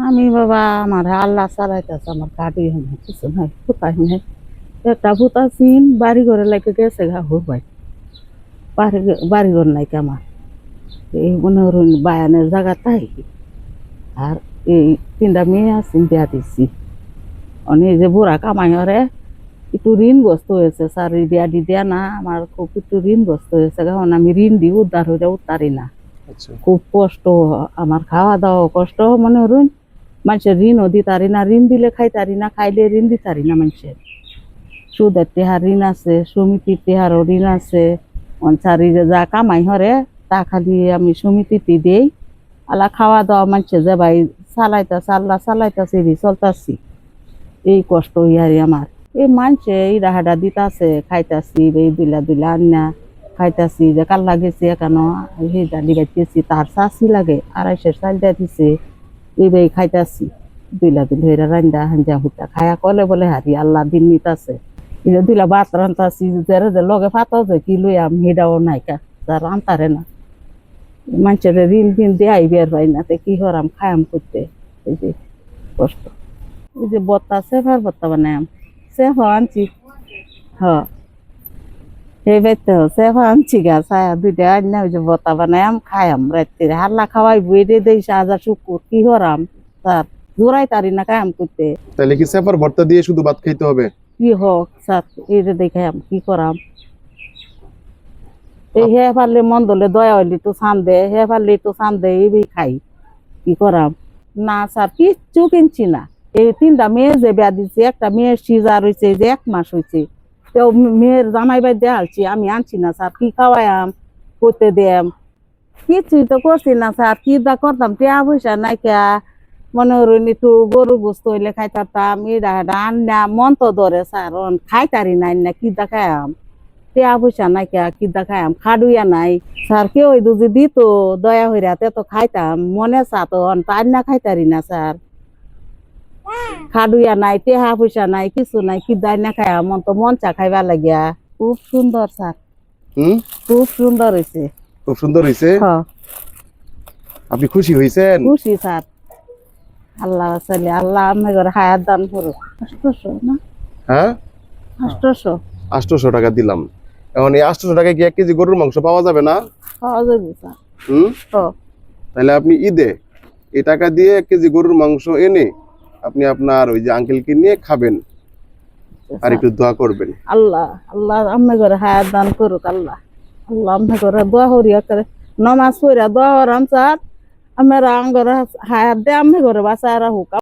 আমি বাবা আমার আল্লাহ চালাইতেছে আমার কাটি হয় কিছু নাই কোথায় নেই। একটা ভূতা চিন বাড়ি ঘরে লাগে গেছে গা হোক ভাই। বাড়ি ঘর নাই আমার। এই মনে করুন বায়ানের জায়গা তাই। আর এই তিনটা মেয়ে আছে বিয়া দিচ্ছি অনেক যে বুড়া কামাই হরে একটু ঋণগ্রস্ত হয়েছে স্যার বিয়া দি দেয়া না আমার খুব একটু ঋণগ্রস্ত হয়েছে কারণ আমি ঋণ দিয়ে উদ্ধার হয়ে উঠতারি না। আচ্ছা। খুব কষ্ট আমার খাওয়া দাওয়া কষ্ট মনে করুন মানুষের ঋণও দিতারি না, ঋণ দিলে খাইতারি না, খাইলে ঋণ দিতারি না মানুষের। সুদের টেহার ঋণ আছে, সমিতির টেহারও ঋণ আছে, অনসারি যা কামাই হরে, তা খালি আমি সমিতিতে দেই। আলা খাওয়া দাওয়া মানুষে যে ভাই চালাইতা, চাল্লা চালাইতাছে রি চলতাছি। এই কষ্ট ইয়ারি আমার। এই মানুষে এই রাহাডা দিতাছে, খাইতাছি, এই দুলা দুলা আন্না খাইতাছি, যে কাল্লা গেছি কেন সেই দালি গাইতেছি, তার চাষি লাগে, আড়াইশের চাল দিয়া দিছে। এইবাই খাইতাছি। দুইলা দিন ধরে রান্দা হাঞ্জা হুতা খায়া কলে বলে, হারি আল্লাহ দিন নিতাছে। ইলে দুইলা ভাত রান্তাছি যারা যে লগে ফাতাও যে কি লই আম, হেডাও নাই যার আনতারে না। মানুষের ঋণ ঋণ দিয়ে আইবার পাই না কি হরাম খায়াম করতে এই যে কষ্ট। এই যে বত্তা, সেফার বত্তা বানায়াম সেফা আনছি। হ। এইবার তো সেফা আনছি গা ছায়া দুইটা আন ওই যে বত্তা বানায়াম খায়াম রাত্রে। হাল্লা খাওয়াই বইরে দেই সাজা শুকুর কি হরাম? তার জোড়াই তারি না কায়াম করতে তাহলে কি সেফার ভর্তা দিয়ে শুধু ভাত খাইতে হবে? কি হোক স্যার এই যে দেখাম কি করাম। এই হে পারলে মন দলে দয়া হইলে তো সান দে হে পারলে তো সান দে এই খাই। কি করাম? না স্যার কিচ্ছু কিনছি না। এই তিনটা মেয়ে যে বেয়া দিচ্ছে একটা মেয়ের সিজার হয়েছে যে এক মাস হয়েছে তো মেয়ের জামাই বাই দিয়ে হালছি আমি আনছি না স্যার, কি খাওয়াইয়াম করতে দেম কিছুই তো করছি না স্যার, কি দা করতাম, টিয়া পয়সা নাই কে। মনে করুন একটু গরু গোস্ত হইলে খাইতাম এটা আন্না, মন তো ধরে স্যার খাইতারি নাই না, কি দেখায়াম টিয়া পয়সা নাই কে, কি দেখায়াম খাডুইয়া নাই। স্যার, কেউ যদি দিত, দয়া হইরা তে তো খাইতাম, মনে চা তো না খাইতারি না, স্যার। খাডুইয়া নাই টেহা পয়সা নাই কিছু নাই কি দাই না খায়াম মন তো মন চা খাইবা লাগিয়া। খুব সুন্দর স্যার। খুব সুন্দর হয়েছে খুব সুন্দর হয়েছে আপনি খুশি হয়েছেন খুশি স্যার। আল্লাহ আল্লাহ আমি হায়াত দান করুক। আষ্টশো না? হ্যাঁ? আষ্টশো। আটশোশো টাকা দিলাম। এখন এই টাকায় কি এক কেজি গরুর মাংস পাওয়া যাবে না? পাওয়া যাবে স্যার। হুম? তাহলে আপনি ঈদে এই টাকা দিয়ে এক কেজি গরুর মাংস এনে আপনি আপনার ওই যে আঙ্কেলকে নিয়ে খাবেন আর একটু দোয়া করবেন। আল্লাহ আল্লাহ আমনে করে হায়াত দান করুক আল্লাহ। আল্লাহ আমনে করে দোয়া হরি করে নমাজ পড়া দোয়া হরাম চাঁদ আমরা আঙ্গরে হায়াত দে আমনে করে বাঁচায় রাখুক।